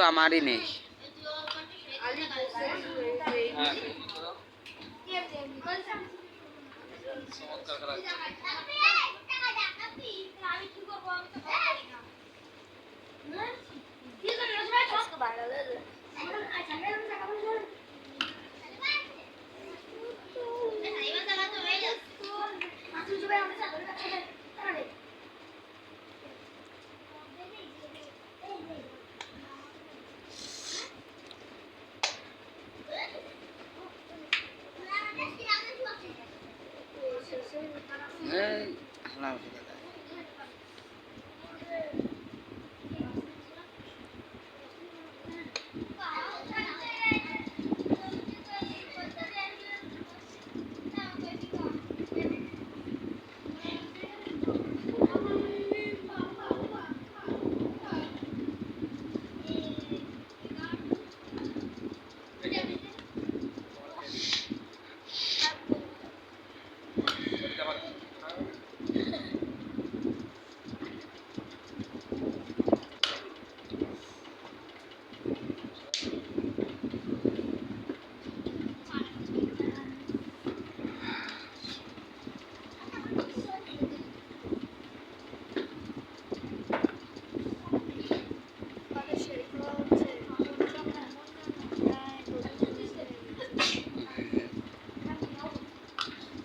শুধু আমারই নেই হ্যাঁ চমৎকার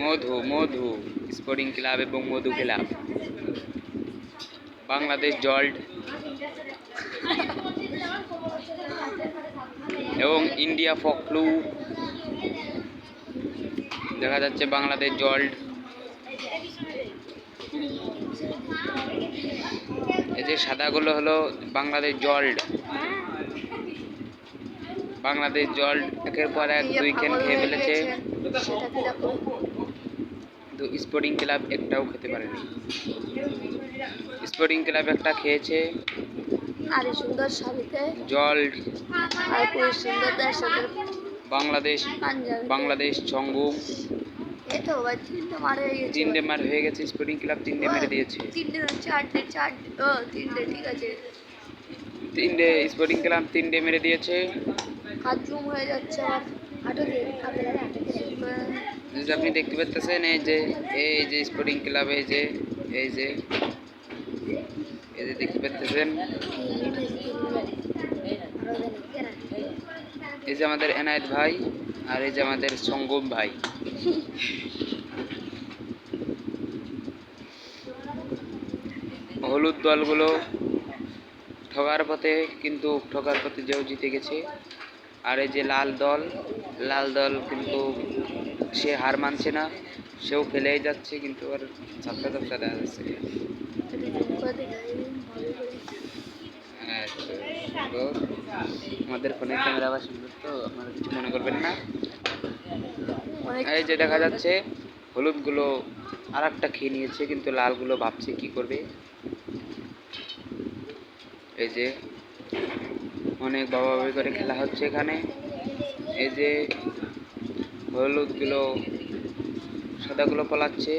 মধু মধু, স্পোর্টিং ক্লাব এবং মধু ক্লাব। বাংলাদেশ জল্ট এবং ইন্ডিয়া ফকলু দেখা যাচ্ছে বাংলাদেশ জল্ট এই যে সাদাগুলো হলো বাংলাদেশ জল্ট বাংলাদেশ জল্ট একের পর এক দুই খেন খেয়ে ফেলেছে। কিন্তু স্পোর্টিং ক্লাব একটাও খেতে পারেনি। স্পোর্টিং ক্লাব একটা খেয়েছে। আর সুন্দর সাবিতে জল আর খুব সুন্দর তার সাথে বাংলাদেশ বাংলাদেশ সঙ্গম এই তো ভাই তিনটে মারে হয়ে তিনটে মার হয়ে গেছে স্পোর্টিং ক্লাব তিনটে মেরে দিয়েছে। তিনটে চারটে চারটে ও তিনটে ঠিক আছে। তিনটে স্পোর্টিং ক্লাব তিনটে মেরে দিয়েছে। হাত জুম হয়ে যাচ্ছে আমার। হাঁটু দিয়ে হাতে লাগে হাঁটু দিয়ে এই যে আপনি দেখতে পাচ্ছেন এই যে এই যে স্পোর্টিং ক্লাব এই যে এই যে এই যে দেখতে পাচ্ছেন এই যে আমাদের এনায়েত ভাই আর এই যে আমাদের সঙ্গম ভাই। হলুদ দলগুলো ঠগার পথে, কিন্তু ঠগার পথে যেও জিতে গেছে। আর এই যে লাল দল লাল দল কিন্তু সে হার মানছে না, সেও ফেলেই যাচ্ছে, কিন্তু আর চাপটা চাপটা দেখা যাচ্ছে। আমাদের ফোনের ক্যামেরা আবার সুন্দর তো, আপনারা কিছু মনে করবেন না? এই যে দেখা যাচ্ছে, হলুদগুলো আর একটা খেয়ে নিয়েছে, কিন্তু লালগুলো ভাবছে কি করবে। এই যে অনেক বাবা বাবি করে খেলা হচ্ছে এখানে। এই যে হলুদগুলো সাদাগুলো পলাচ্ছে।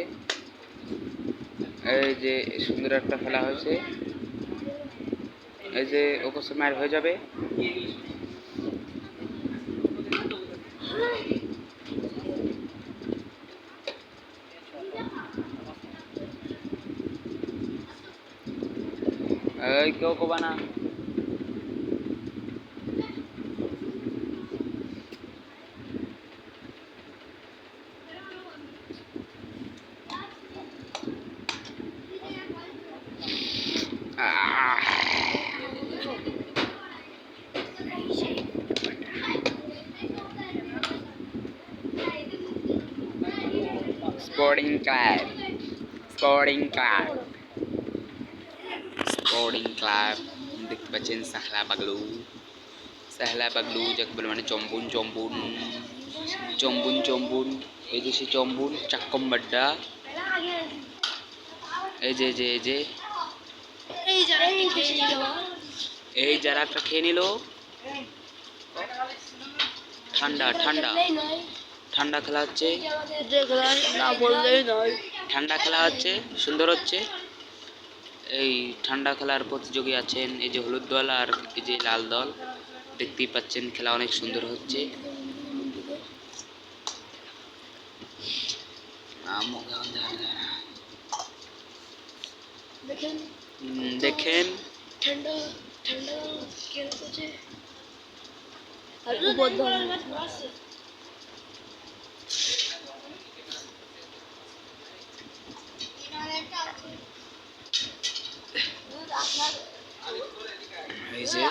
এই যে সুন্দর একটা ফেলা হয়েছে। এই যে ওকসে মার হয়ে যাবে। এই কেউ কবা না। আহ sporting club sporting club sporting club দেখতে পাচ্ছেন সাহলা বাগলু সাহলা পাগলু যাকে বলে মানে চম্বুন চম্বুন চম্বুন চম্বুন এই যে সে চম্বুন চাক্কম্বাড্ডা এই যে এই যে এই যে এই যা এই যারা একটা খেয়ে নিল। ঠান্ডা ঠান্ডা। ঠান্ডা খেলা হচ্ছে। না বললেই নয় ঠান্ডা খেলা হচ্ছে সুন্দর হচ্ছে। এই ঠান্ডা খেলার প্রতিযোগী আছেন এই যে হলুদ দল আর এই যে লাল দল। দেখতেই পাচ্ছেন খেলা অনেক সুন্দর হচ্ছে। দেখেন। দেখেন। ঠান্ডা ঠান্ডা আর উপর এই যে।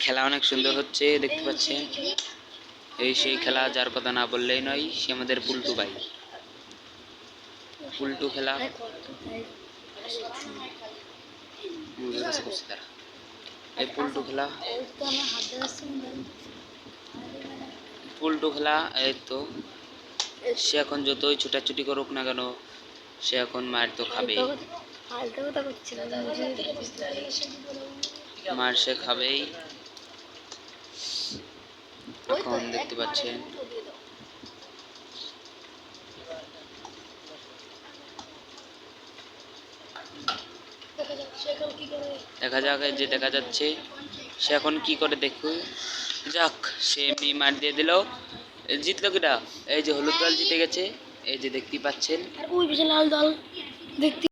খেলা অনেক সুন্দর হচ্ছে দেখতে পাচ্ছেন। এই সেই খেলা যার কথা না বললেই নয়, সে আমাদের পুলটু ভাই। পুলটু খেলা। এই পুলটু খেলা। পুলটু খেলা, এই তো। সে এখন যতই ছুটাছুটি করুক না কেন, সে এখন মায়ের তো খাবে মার সে খাবেই। এখন দেখতে পাচ্ছেন। দেখা দেখা যাক যে দেখা যাচ্ছে। সে এখন কি করে দেখুন যাক সে এমনি মার দিয়ে দিল। জিতলো কিটা এই যে হলুদ দল জিতে গেছে। এই যে দেখতে পাচ্ছেন। আর ওই লাল দল দেখতে